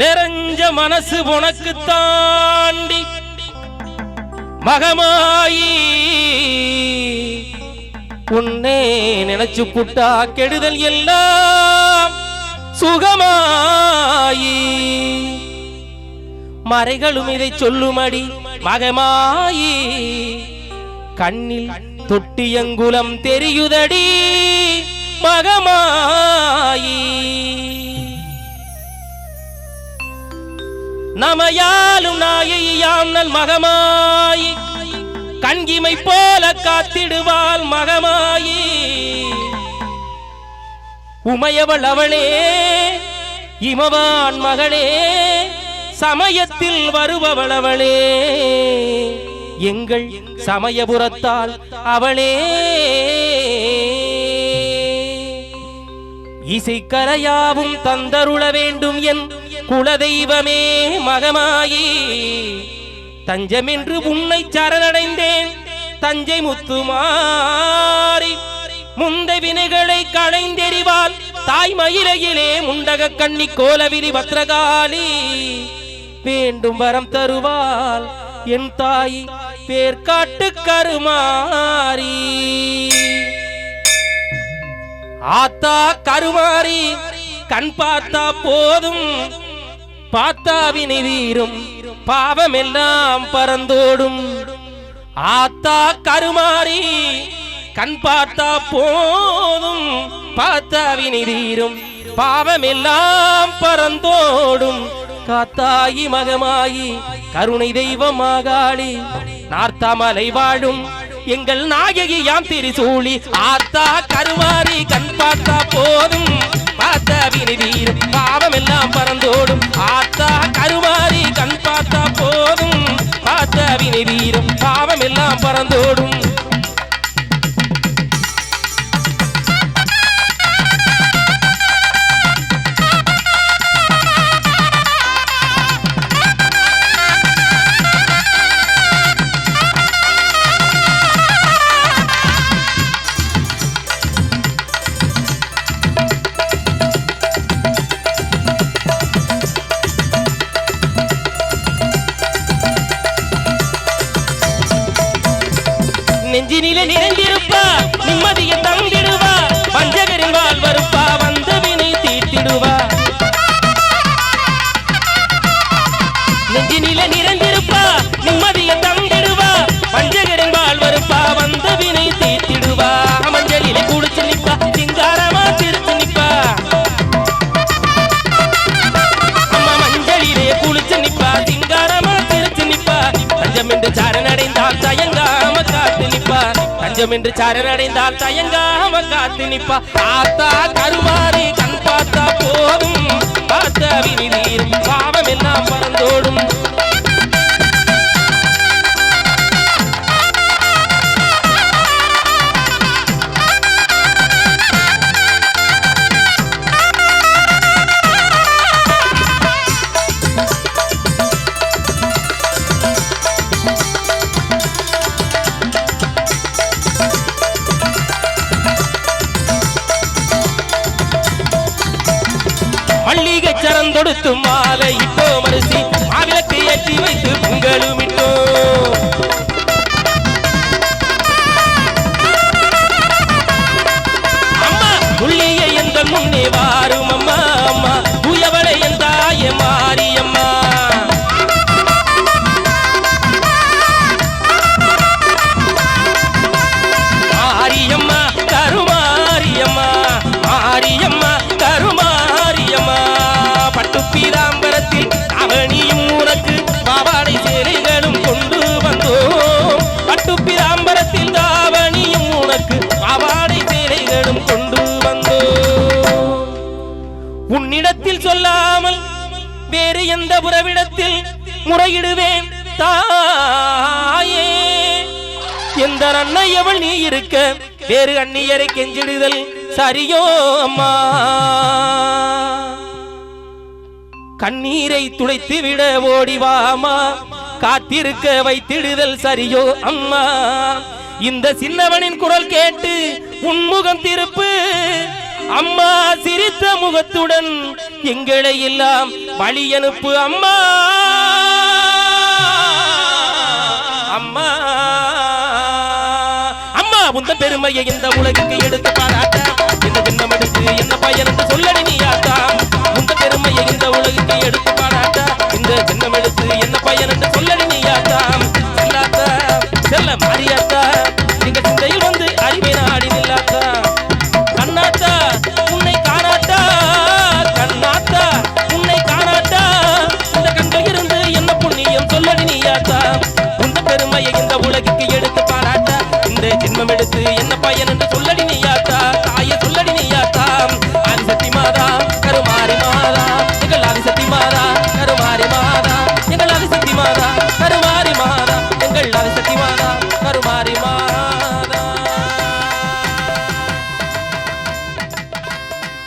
நிறைஞ்ச மனசு உனக்கு தாண்டி மகமாயி உன்னே நினைச்சு புட்டா கெடுதல் எல்லாம் சுகமாயி. மறைகளும் இதை சொல்லுமடி மகமாயி. கண்ணில் தொட்டியங்குலம் தெரியுதடி மகமாயி. நமையாலும் நாயை யாம்னல் மகமாயி கண்கிமை போல காத்திடுவாள் மகமாயி. உமையவள் அவளே இமவான் மகளே சமயத்தில் வருபவள் அவளே. எங்கள் சமயபுரத்தால் அவளே. இசைக்கரையாவும் தந்தருள வேண்டும் என் குலதெய்வமே மகமாயி தஞ்சமென்று உன்னை சரணடைந்தேன். தஞ்சை முத்துமாரி முந்தை வினைகளை களைந்தெறிவாள் தாய் மயிலையிலே முண்டக கண்ணி கோலவிரி பத்ரகாளி வேண்டும் வரம் தருவாள் என் தாய் பேர்காட்டு கருமாரி ஆத்தா கருமாறி கண் பார்த்தா போதும். பாத்தாவினை வீரும் பாவமெல்லாம் பறந்தோடும். ஆத்தா கருமாறி கண் பார்த்தா போதும். பாத்தாவினை வீரும் பாவமெல்லாம் பறந்தோடும். காத்தாயி மகமாயி கருணை தெய்வமாகாளி நார்த்தாமலை வாழும் எங்கள் நாயகி யாம் திரிசூழி ஆத்தா கருவாரி கண் பார்த்தா போதும். பார்த்த வினிதீரும் பாவம் எல்லாம் பறந்தோடும். ஆத்தா கருவாரி கண் பார்த்தா போதும். பார்த்த வினிதீரும் பாவம் எல்லாம் பறந்தோடும். நெஞ்சினில நிறைந்திருப்பா நிம்மதியை தந்திடுவா பஞ்சகரின் வாழ்வருப்பா வந்த வினை தீட்டிடுவா நெஞ்சினில நிறைந்திருப்பா நிம்மதியை தந்திடுவா பஞ்சகரின் வாழ்வருப்பா வந்த வினை தீட்டிடுவா மஞ்சளிலே குடிச்சு நிப்பா சிங்காரமா திருத்து நிப்பா அம்மா மஞ்சளிலே குளிச்சு நிப்பா சிங்காரமா திருத்து நிப்பா தஞ்சம் என்று தஞ்சம் என்று சரணடைந்தால் தயங்காம காத்து நிப்பா ஆத்தா கருமாறி கண் பார்த்தா போதும். பார்த்த வினிதீர் மல்லிகை சரம் தொடுத்து மாலை இட்டோ மரிசி மாவிளக்கு ஏற்றி வைத்து பொங்கலும் இட்டோம். உன்னிடத்தில் சொல்லாமல் வேறு எந்த உறவிடத்தில் முறையிடுவேன் தாயே. எந்த அன்னையவள் நீ இருக்க வேறு அந்நியரை கெஞ்சிடுதல் சரியோ அம்மா. கண்ணீரை துடைத்து விட ஓடிவாமா காத்திருக்க வைத்திடுதல் சரியோ அம்மா. இந்த சின்னவனின் குரல் கேட்டு உன்முகம் திருப்பு. அம்மா சிரித்த முகத்துடன் எங்களை எல்லாம் வழி அனுப்பு அம்மா. அம்மா. அம்மா உந்த பெருமையை இந்த உலகுக்கு எடுத்து பாராட்ட. இந்த ஜென்மம் எடுத்து என்ன பயன் என்று